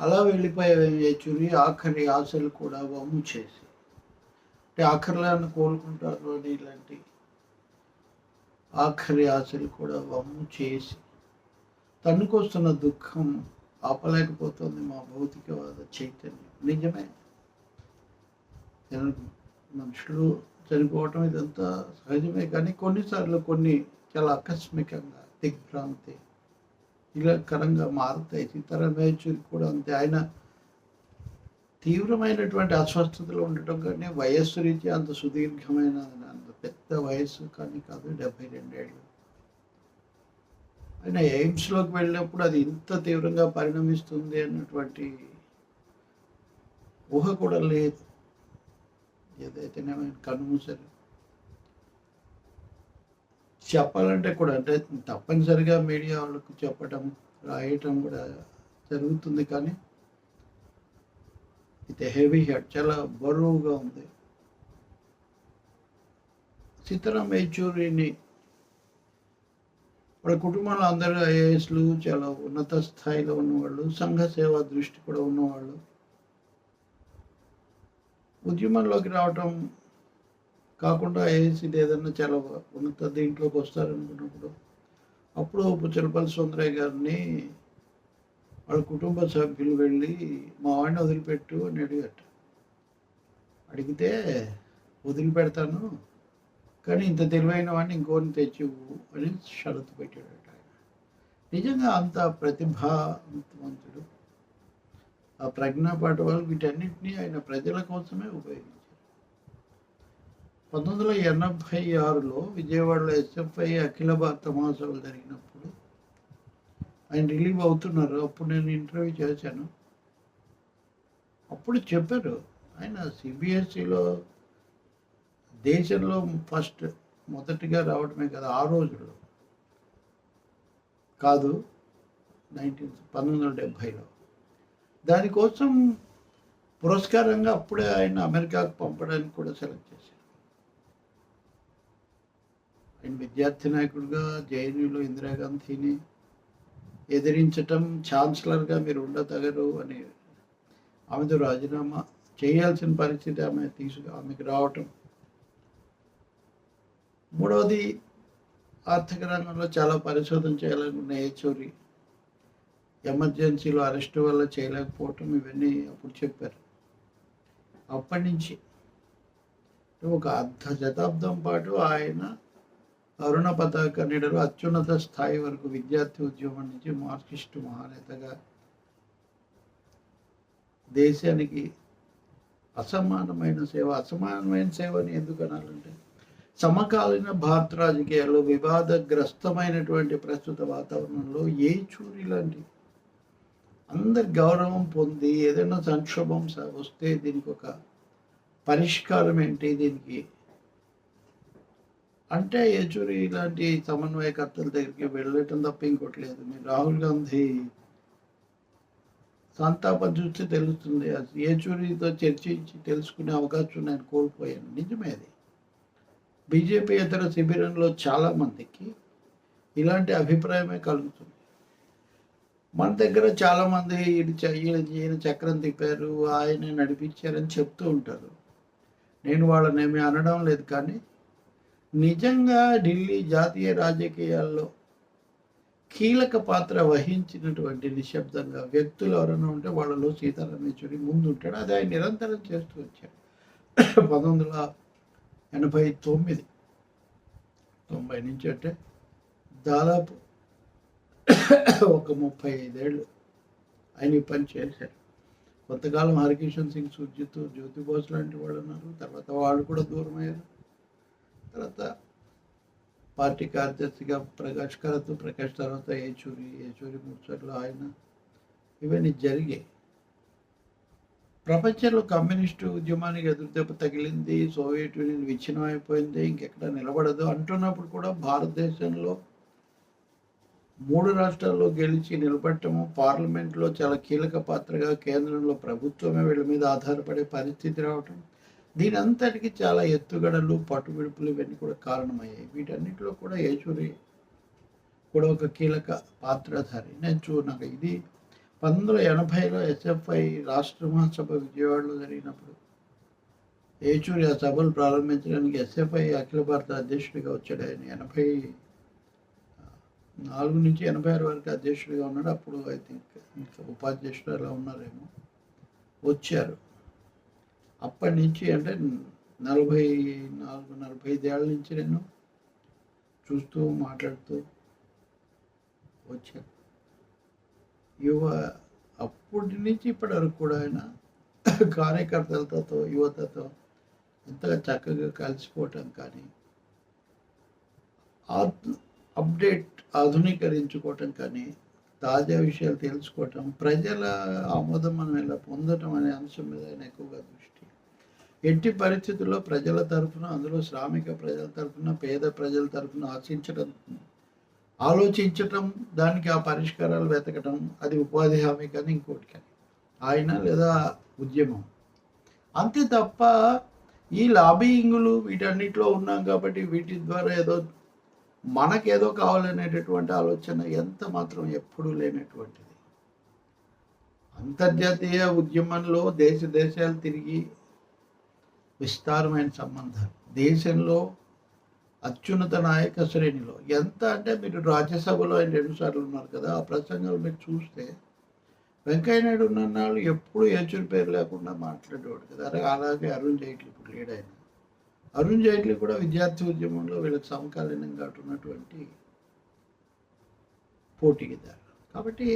అలా వెళ్ళిపోయే యేచూరి ఆఖరి ఆశలు కూడా వమ్ము చేసి. అంటే ఆఖరిలను కోలుకుంటారు అని ఇలాంటి ఆఖరి ఆశలు కూడా వమ్ము చేసి. తన్నుకొస్తున్న దుఃఖం ఆపలేకపోతుంది మా భౌతికవాద చైతన్యం. నిజమే. మనుషులు చనిపోవటం ఇదంతా సహజమే కానీ కొన్నిసార్లు కొన్ని చాలా ఆకస్మికంగా దిగ్భ్రాంతి ఇలా కరంగా మారుతాయి. సీతారాం యేచూరి కూడా అంతే ఆయన తీవ్రమైనటువంటి అస్వస్థతలో ఉండటం కానీ వయస్సు రీత్యా అంత సుదీర్ఘమైన అంత పెద్ద వయస్సు కానీ కాదు డెబ్బై రెండేళ్ళు. ఆయన ఎయిమ్స్లోకి వెళ్ళినప్పుడు అది ఇంత తీవ్రంగా పరిణమిస్తుంది అన్నటువంటి ఊహ కూడా లేదు. ఏదైతేనేమో కన్నుమూసారు చెప్పాలంటే కూడా అంటే తప్పనిసరిగా మీడియా వాళ్ళకు చెప్పటం రాయటం కూడా జరుగుతుంది కానీ ఇది హెవీ హెడ్ చాలా బరువుగా ఉంది. సీతారాం యేచూరిని వాళ్ళ కుటుంబంలో అందరూ ఐఏఎస్లు చాలా ఉన్నత స్థాయిలో ఉన్నవాళ్ళు సంఘ సేవ దృష్టి కూడా ఉన్నవాళ్ళు. ఉద్యమంలోకి రావటం కాకుండా ఏసీలు ఏదన్నా చాలా ఉన్నత దీంట్లోకి వస్తారనుకున్నప్పుడు అప్పుడు చిలపల్లి సుందరయ్య గారిని వాళ్ళ కుటుంబ సభ్యులు వెళ్ళి మా వాడిని వదిలిపెట్టు అని అడిగట అడిగితే వదిలిపెడతాను కానీ ఇంత తెలివైన వాడిని ఇంకోని తెచ్చివు అని షరతు పెట్టాడట ఆయన. నిజంగా అంత ప్రతిభావంతుడు ఆ ప్రజ్ఞాపాఠ వాళ్ళు వీటన్నిటినీ ఆయన ప్రజల కోసమే ఉపయోగించారు పంతొమ్మిది వందల ఎనభై ఆరులో విజయవాడలో ఎస్ఎఫ్ఐ అఖిల భారత మహాసభలు జరిగినప్పుడు ఆయన రిలీవ్ అవుతున్నారు. అప్పుడు నేను ఇంటర్వ్యూ చేశాను. అప్పుడు చెప్పారు. ఆయన సిబిఎస్ఈలో దేశంలో ఫస్ట్ మొదటిగా రావడమే కదా ఆ రోజుల్లో. కాదు నైన్టీన్ పంతొమ్మిది వందల డెబ్భైలో. దానికోసం పురస్కారంగా అప్పుడే ఆయన అమెరికాకు పంపడానికి కూడా సెలెక్ట్ చేశారు. నేను విద్యార్థి నాయకుడిగా జేఎన్యూలో ఇందిరాగాంధీని ఎదిరించటం ఛాన్సలర్గా మీరు ఉండదగరు అని ఆమెతో రాజీనామా చేయాల్సిన పరిస్థితి ఆమె తీసుకు ఆమెకు రావటం. మూడవది ఆర్థిక రంగంలో చాలా పరిశోధన చేయాలనుకున్న ఏచూరి ఎమర్జెన్సీలో అరెస్ట్ వల్ల చేయలేకపోవటం ఇవన్నీ అప్పుడు చెప్పారు. అప్పటి నుంచి ఒక అర్ధ శతాబ్దం పాటు ఆయన అరుణ పతాక నీడలో అత్యున్నత స్థాయి వరకు విద్యార్థి ఉద్యమం నుంచి మార్క్సిస్టు మహానేతగా దేశానికి అసమానమైన సేవ అసమానమైన సేవని ఎందుకు అనాలంటే సమకాలీన భారత రాజకీయాల్లో వివాదగ్రస్తమైనటువంటి ప్రస్తుత వాతావరణంలో ఏ చూరి లాంటి అందరి గౌరవం పొంది ఏదైనా సంక్షోభం వస్తే దీనికి ఒక పరిష్కారం ఏంటి? దీనికి అంటే యచూరి ఇలాంటి సమన్వయకర్తల దగ్గరికి వెళ్ళటం తప్ప ఇంకోటి లేదు. మీరు రాహుల్ గాంధీ సంతాపం చూస్తే తెలుస్తుంది. అసలు ఏచూరితో చర్చించి తెలుసుకునే అవకాశం నేను కోల్పోయాను. నిజమే అది. బీజేపీ ఇతర శిబిరంలో చాలా మందికి ఇలాంటి అభిప్రాయమే కలుగుతుంది. మన దగ్గర చాలామంది ఈయన ఈయన చక్రం తిప్పారు ఆయన నడిపించారని చెప్తూ ఉంటారు. నేను వాళ్ళని అనడం లేదు కానీ నిజంగా ఢిల్లీ జాతీయ రాజకీయాల్లో కీలక పాత్ర వహించినటువంటి నిశ్శబ్దంగా వ్యక్తులు ఎవరైనా ఉంటే వాళ్ళలో సీతారాం యేచూరి ముందు ఉంటాడు అది ఆయన నిరంతరం చేస్తూ వచ్చాడు. పంతొమ్మిది వందల ఎనభై తొమ్మిది. తొంభై నుంచి అంటే దాదాపు ఒక ముప్పై ఐదేళ్ళు ఆయన ఈ పని చేశాడు. కొంతకాలం హరికిషన్ సింగ్ సుజిత్ జ్యోతిబోస్ లాంటి వాళ్ళు ఉన్నారు. తర్వాత వాళ్ళు కూడా దూరం అయ్యారు తర్వాత పార్టీ కార్యదర్శిగా ప్రకాష్ కరత్ ప్రకాష్ తర్వాత ఏచూరి ఏచూరి ముచ్చట్లు ఆయన. ఇవన్నీ జరిగాయి. ప్రపంచంలో కమ్యూనిస్టు ఉద్యమానికి ఎదురుదెబ్బ తగిలింది సోవియట్ యూనియన్ విచ్ఛిన్నం అయిపోయింది ఇంకెక్కడ నిలబడదు అంటున్నప్పుడు కూడా భారతదేశంలో మూడు రాష్ట్రాల్లో గెలిచి నిలబడటము పార్లమెంట్లో చాలా కీలక పాత్రగా కేంద్రంలో ప్రభుత్వమే వీళ్ళ మీద ఆధారపడే పరిస్థితి రావటం దీని అంతటికి చాలా ఎత్తుగడలు పట్టుబిడుపులు ఇవన్నీ కూడా కారణమయ్యాయి. వీటన్నిటిలో కూడా యేచూరి కూడా ఒక కీలక పాత్రధారి. నేను చూ నాకు ఇది పంతొమ్మిది వందల ఎనభైలో ఎస్ఎఫ్ఐ రాష్ట్ర మహాసభ విజయవాడలో జరిగినప్పుడు ఏచూరి ఆ సభలు ప్రారంభించడానికి ఎస్ఎఫ్ఐ అఖిల భారత అధ్యక్షుడిగా వచ్చాడు. ఆయన ఎనభై నాలుగు నుంచి ఎనభై ఆరు వరకు అధ్యక్షుడిగా ఉన్నాడు. అప్పుడు ఐ థింక్ ఇంకా ఉపాధ్యక్షుడు అలా ఉన్నారేమో వచ్చారు. అప్పటి నుంచి అంటే నలభై నాలుగు నలభై ఐదేళ్ళ నుంచి నేను చూస్తూ మాట్లాడుతూ వచ్చాను. యువ అప్పటి నుంచి ఇప్పటి వరకు కూడా ఆయన కార్యకర్తలతో యువతతో ఎంతగా చక్కగా కలిసిపోవటం కానీ అప్డేట్ ఆధునీకరించుకోవటం కానీ తాజా విషయాలు తెలుసుకోవటం ప్రజల ఆమోదం మనం ఇలా పొందటం అనే అంశం మీద ఆయన ఎక్కువగా దృష్టి ఎట్టి పరిస్థితుల్లో ప్రజల తరఫున అందులో శ్రామిక ప్రజల తరఫున పేద ప్రజల తరఫున ఆశించడం ఆలోచించటం దానికి ఆ పరిష్కారాలు వెతకటం అది ఉపాధి హామీ కానీ ఇంకోటి కానీ ఆయన లేదా ఉద్యమం. అంతే తప్ప ఈ లాబింగులు వీటన్నిటిలో ఉన్నాం కాబట్టి వీటి ద్వారా ఏదో మనకేదో కావాలనేటటువంటి ఆలోచన ఎంత మాత్రం ఎప్పుడూ లేనటువంటిది. అంతర్జాతీయ ఉద్యమంలో దేశ దేశాలు తిరిగి విస్తారమైన సంబంధాలు. దేశంలో అత్యున్నత నాయక శ్రేణిలో ఎంత అంటే మీరు రాజ్యసభలో ఆయన రెండుసార్లు ఉన్నారు కదా ఆ ప్రసంగాలు మీరు చూస్తే వెంకయ్యనాయుడు ఉన్ననాళ్ళు ఎప్పుడు ఏచురు పేరు లేకుండా మాట్లాడేవాడు కదా. అరే అలాగే అరుణ్ జైట్లీ ఇప్పుడు లీడ్ అయిన అరుణ్ జైట్లీ కూడా విద్యార్థి ఉద్యమంలో వీళ్ళకి సమకాలీనంగా ఉన్నటువంటి పోటీదారు. కాబట్టి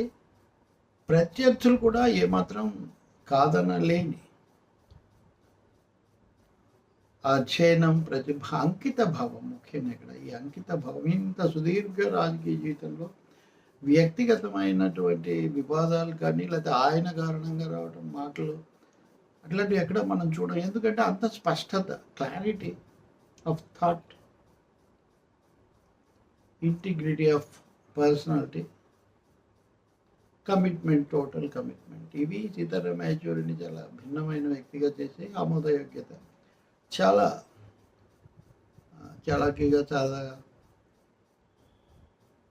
ప్రత్యర్థులు కూడా ఏమాత్రం కాదనలేని అధ్యయనం ప్రతిభ అంకిత భావం ముఖ్యంగా ఇక్కడ. ఈ అంకిత భావం ఇంత సుదీర్ఘ రాజకీయ జీవితంలో వ్యక్తిగతమైనటువంటి వివాదాలు కానీ లేకపోతే ఆయన కారణంగా రావడం మాటలు అట్లాంటివి ఎక్కడ మనం చూడం. ఎందుకంటే అంత స్పష్టత clarity of thought integrity of personality commitment total commitment ఇవి సీతారాం యచూరిని చాలా భిన్నమైన వ్యక్తిగా చేసే ఆమోదయోగ్యత. చాలా చలాకీగా చాలా.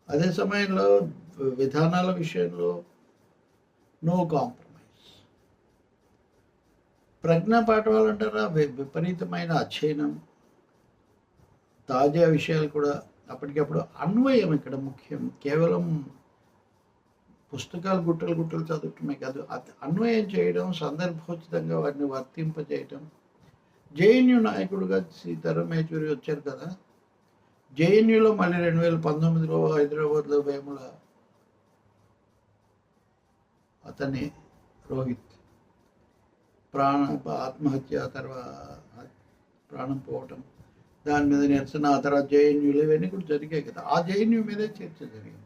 అదే సమయంలో విధానాల విషయంలో నో కాంప్రమైజ్ ప్రజ్ఞా పాఠవాలు అంటారా? విపరీతమైన అధ్యయనం. తాజా విషయాలు కూడా అప్పటికప్పుడు అన్వయం ఇక్కడ ముఖ్యం. కేవలం పుస్తకాలు గుట్టలు గుట్టలు చదవటమే కాదు అన్వయం చేయడం సందర్భోచితంగా వాటిని వర్తింపజేయటం జేఎన్యూ నాయకుడుగా సీతారాం యేచూరి వచ్చారు కదా. జేఎన్యూలో మళ్ళీ రెండు వేల పంతొమ్మిదిలో హైదరాబాద్లో వేముల అతని రోహిత్ ప్రాణ ఆత్మహత్య తర్వాత ప్రాణం పోవటం దాని మీద నిరసన ఆ తర్వాత జేఎన్యూలు ఇవన్నీ కూడా జరిగాయి కదా. ఆ జేఎన్యూ మీదే చర్చ జరిగింది.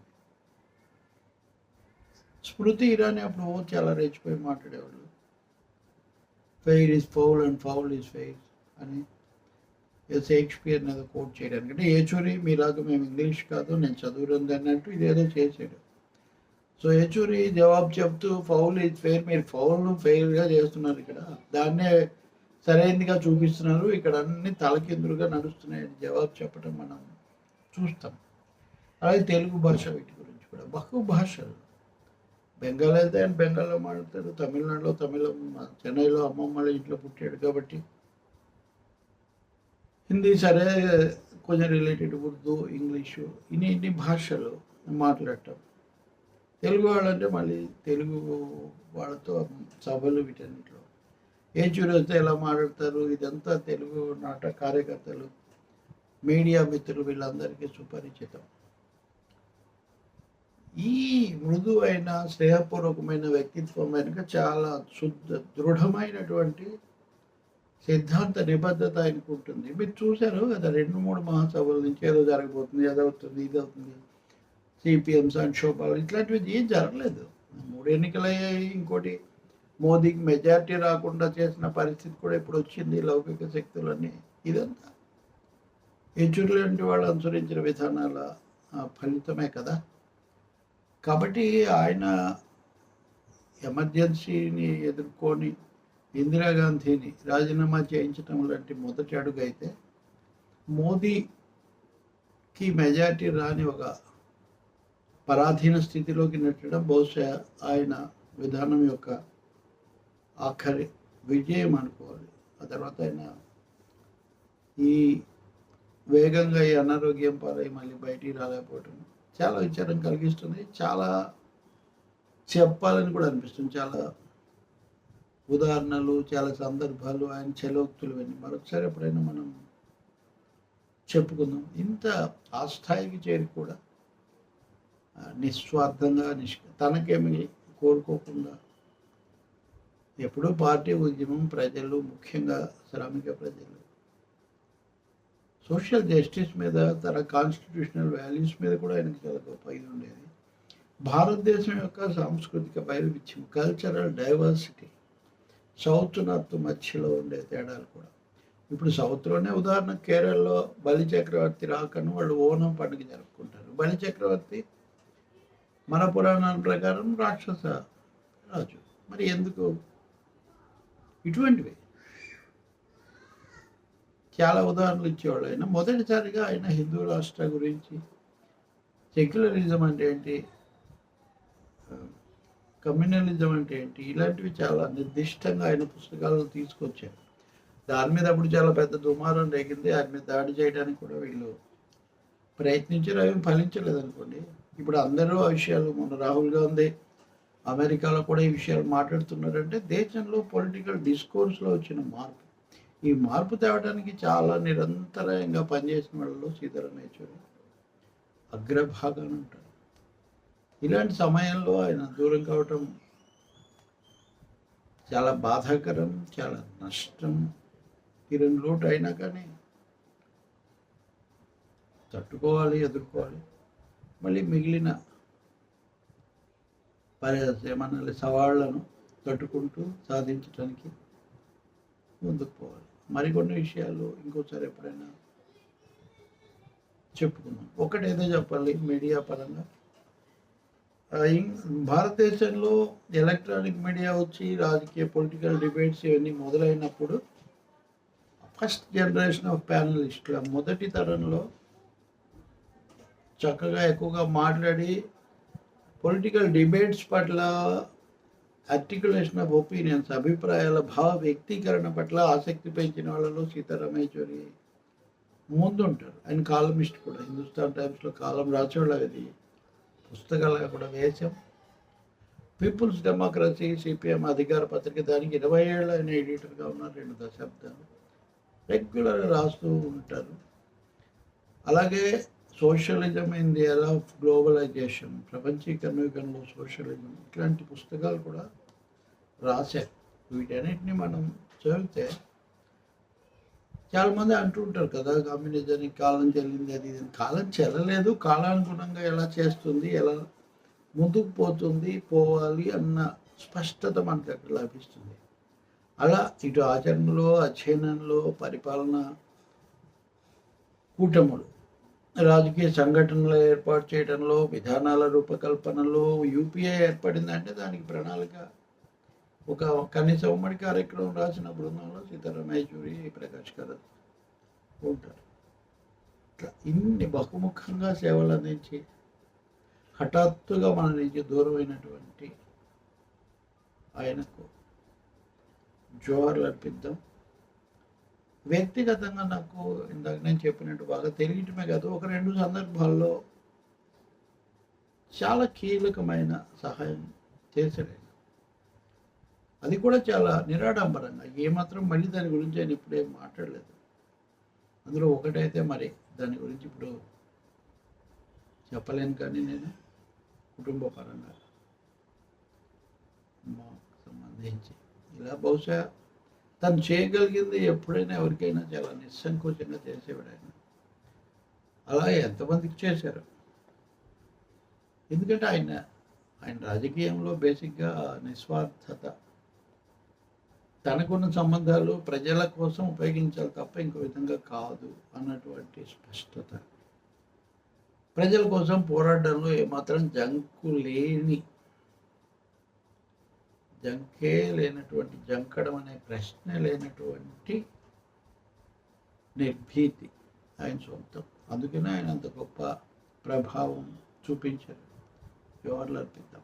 స్మృతి ఇరానీ అప్పుడు చాలా రెచ్చిపోయి మాట్లాడేవాళ్ళు. Fair is foul and foul is fair అని షేక్స్పియర్ ఏదో కోట్ చేయడానికి. అంటే ఏచూరి మీలాగా మేము ఇంగ్లీష్ కాదు నేను చదువురంది అన్నట్టు ఇదేదో చేసాడు సో ఏచూరి జవాబు చెప్తూ ఫౌల్ ఈజ్ ఫెయిర్ మీరు ఫౌల్ను ఫెయిర్గా చేస్తున్నారు ఇక్కడ. దాన్నే సరైనదిగా చూపిస్తున్నారు. ఇక్కడ అన్ని తలకిందులుగా నడుస్తున్నాయని జవాబు చెప్పడం మనం చూస్తాం. అలాగే తెలుగు భాష వీటి గురించి కూడా. బహు భాషలు బెంగాల్ అయితే ఆయన బెంగాల్లో మాట్లాడతాడు తమిళనాడులో తమిళం చెన్నైలో అమ్మమ్మ ఇంట్లో పుట్టాడు కాబట్టి. హిందీ సరే కొంచెం రిలేటెడ్ ఉర్దూ ఇంగ్లీషు ఇన్ని ఇన్ని భాషలు మాట్లాడటం. తెలుగు వాళ్ళంటే మళ్ళీ తెలుగు వాళ్ళతో సభలు వీటన్నిటిలో. ఏ చూరి ఎలా మాట్లాడతారు ఇదంతా తెలుగు నాటక కార్యకర్తలు మీడియా మిత్రులు వీళ్ళందరికీ సుపరిచితం. ఈ మృదువైన స్నేహపూర్వకమైన వ్యక్తిత్వం వెనుక చాలా శుద్ధ దృఢమైనటువంటి సిద్ధాంత నిబద్ధత ఆయనకు ఉంటుంది. మీరు చూశారు కదా రెండు మూడు మహాసభల నుంచి ఏదో జరగబోతుంది ఏదో అవుతుంది ఇది అవుతుంది. సిపిఎం సంక్షోభాలు ఇట్లాంటివి ఏం జరగలేదు. మూడు ఎన్నికలయ్యాయి ఇంకోటి మోదీకి మెజారిటీ రాకుండా చేసిన పరిస్థితి కూడా ఇప్పుడు వచ్చింది లౌకిక శక్తులన్నీ. ఇదంతా. లాంటి వాళ్ళు అనుసరించిన విధానాల ఫలితమే కదా. కాబట్టి ఆయన ఎమర్జెన్సీని ఎదుర్కొని ఇందిరాగాంధీని రాజీనామా చేయించడం లాంటి మొదటి అడుగు అయితే మోదీకి మెజార్టీ రాని ఒక పరాధీన స్థితిలోకి నెట్టడం బహుశా ఆయన విధానం యొక్క ఆఖరి విజయం అనుకోవాలి. ఆ తర్వాత ఆయన ఈ వేగంగా ఈ అనారోగ్యం పాలై మళ్ళీ బయటికి రాలేకపోవటం చాలా విచారం కలిగిస్తుంది. చాలా చెప్పాలని కూడా అనిపిస్తుంది. చాలా ఉదాహరణలు చాలా సందర్భాలు ఆయన చెలోక్తులు ఇవన్నీ. మరొకసారి ఎప్పుడైనా మనం చెప్పుకుందాం. ఇంత ఆ స్థాయికి చేరి కూడా నిస్వార్థంగా నిష్ తనకేమి కోరుకోకుండా ఎప్పుడూ పార్టీ ఉద్యమం ప్రజలు ముఖ్యంగా శ్రామిక ప్రజలు సోషల్ జస్టిస్ మీద తన కాన్స్టిట్యూషనల్ వాల్యూస్ మీద కూడా ఆయనకి చాలా గొప్ప ఇది ఉండేది. భారతదేశం యొక్క సాంస్కృతిక వైవిధ్యం కల్చరల్ డైవర్సిటీ సౌత్ నార్త్ మధ్యలో ఉండే తేడాలు కూడా. ఇప్పుడు సౌత్లోనే ఉదాహరణ కేరళలో బలి చక్రవర్తి రాకను వాళ్ళు ఓనం పండుగ జరుపుకుంటారు. బలి చక్రవర్తి మన పురాణాల ప్రకారం రాక్షస రాజు. మరి ఎందుకు? ఇటువంటివి. చాలా ఉదాహరణలు ఇచ్చేవాళ్ళు. ఆయన మొదటిసారిగా ఆయన హిందూ రాష్ట్ర గురించి సెక్యులరిజం అంటే ఏంటి? కమ్యూనలిజం అంటే ఏంటి? ఇలాంటివి చాలా నిర్దిష్టంగా ఆయన పుస్తకాలను తీసుకొచ్చారు. దాని మీద అప్పుడు చాలా పెద్ద దుమారం రేగింది. ఆయన మీద దాడి చేయడానికి కూడా వీళ్ళు ప్రయత్నించారు. అవి ఫలించలేదు అనుకోండి ఇప్పుడు అందరూ ఆ విషయాలు మొన్న రాహుల్ గాంధీ అమెరికాలో కూడా ఈ విషయాలు మాట్లాడుతున్నారంటే దేశంలో పొలిటికల్ డిస్కోర్స్లో వచ్చిన మార్పు. ఈ మార్పు తేవడానికి చాలా నిరంతరంగా పనిచేసిన వాళ్ళలో సీతారాం యేచూరి ఉంటారు ఇలాంటి సమయంలో ఆయన దూరం కావటం చాలా బాధాకరం చాలా నష్టం. ఈ రెండు లోటు అయినా కానీ తట్టుకోవాలి ఎదుర్కోవాలి. మళ్ళీ మిగిలిన పరి- సవాళ్ళను తట్టుకుంటూ సాధించడానికి ముందుకు పోవాలి. మరికొన్ని విషయాలు ఇంకోసారి ఎప్పుడైనా చెప్పుకున్నాం ఒకటి చెప్పాలి మీడియా పరంగా. భారతదేశంలో ఎలక్ట్రానిక్ మీడియా వచ్చి రాజకీయ పొలిటికల్ డిబేట్స్ ఇవన్నీ మొదలైనప్పుడు ఫస్ట్ జనరేషన్ ఆఫ్ ప్యానలిస్టుల మొదటి తరంలో చక్కగా ఎక్కువగా మాట్లాడి పొలిటికల్ డిబేట్స్ పట్ల ఆర్టికులేషన్ ఆఫ్ ఒపీనియన్స్ అభిప్రాయాల భావ వ్యక్తీకరణ పట్ల ఆసక్తి పెంచిన వాళ్ళలో సీతారాం ముందుంటారు. ఆయన కాలమిస్ట్ కూడా. హిందుస్థాన్ టైమ్స్లో కాలం రాసేవాళ్ళు అది. పుస్తకాలుగా కూడా వేశాం. పీపుల్స్ డెమోక్రసీ సిపిఎం అధికార పత్రిక దానికి ఇరవై ఏళ్ళు ఆయన ఎడిటర్గా ఉన్నారు రెండు దశాబ్దాలు. రెగ్యులర్గా రాస్తూ ఉంటారు. అలాగే socialism in the era of globalization ప్రపంచీకరణ యుగంలో సోషలిజం ఇట్లాంటి పుస్తకాలు కూడా రాశారు వీటన్నిటిని మనం చదివితే చాలామంది అంటుంటారు కదా కమ్యూనిజానికి కాలం చెల్లింది అది కాలం చెల్లలేదు కాలానుగుణంగా ఎలా చేస్తుంది ఎలా ముందుకు పోతుంది పోవాలి అన్న స్పష్టత మనకు అక్కడ లభిస్తుంది. అలా ఇటు ఆచరణలో అధ్యయనంలో పరిపాలన కూటములు రాజకీయ సంఘటనలు ఏర్పాటు చేయడంలో విధానాల రూపకల్పనలో యూపీఏ ఏర్పడిందంటే దానికి ప్రణాళిక ఒక కనీస ఉమ్మడి కార్యక్రమం రాసిన బృందంలో సీతారాం యచూరి ప్రకాష్ కరత్ ఉంటారు. ఇట్లా ఇన్ని బహుముఖంగా సేవలు అందించి హఠాత్తుగా మన నుంచి దూరమైనటువంటి ఆయనకు జోహర్లు అర్పిద్దాం. వ్యక్తిగతంగా నాకు ఇందాక నేను చెప్పినట్టు బాగా తెలియటమే కాదు ఒక రెండు సందర్భాల్లో చాలా కీలకమైన సహాయం చేశాడు. అది కూడా చాలా నిరాడంబరంగా. ఏమాత్రం మళ్ళీ దాని గురించి ఆయన ఇప్పుడేం మాట్లాడలేదు. అందులో ఒకటైతే మరి దాని గురించి ఇప్పుడు చెప్పలేను కానీ నేను కుటుంబ పరంగా మాకు సంబంధించి. ఇలా బహుశా తను చేయగలిగింది ఎప్పుడైనా ఎవరికైనా చాలా నిస్సంకోచంగా చేసేవాడు ఆయన. అలా ఎంతమందికి చేశారు? ఎందుకంటే ఆయన ఆయన రాజకీయంలో బేసిక్గా నిస్వార్థత తనకున్న సంబంధాలు ప్రజల కోసం ఉపయోగించాలి తప్ప ఇంకో విధంగా కాదు అన్నటువంటి స్పష్టత. ప్రజల కోసం పోరాటంలో ఏమాత్రం జంకు లేని జంకే లేనటువంటి జంకడం అనే ప్రశ్న లేనటువంటి నిర్భీతి ఆయన సొంతం. అందుకనే ఆయన అంత గొప్ప ప్రభావం చూపించారు. జవహర్లాల్ అర్పిద్దాం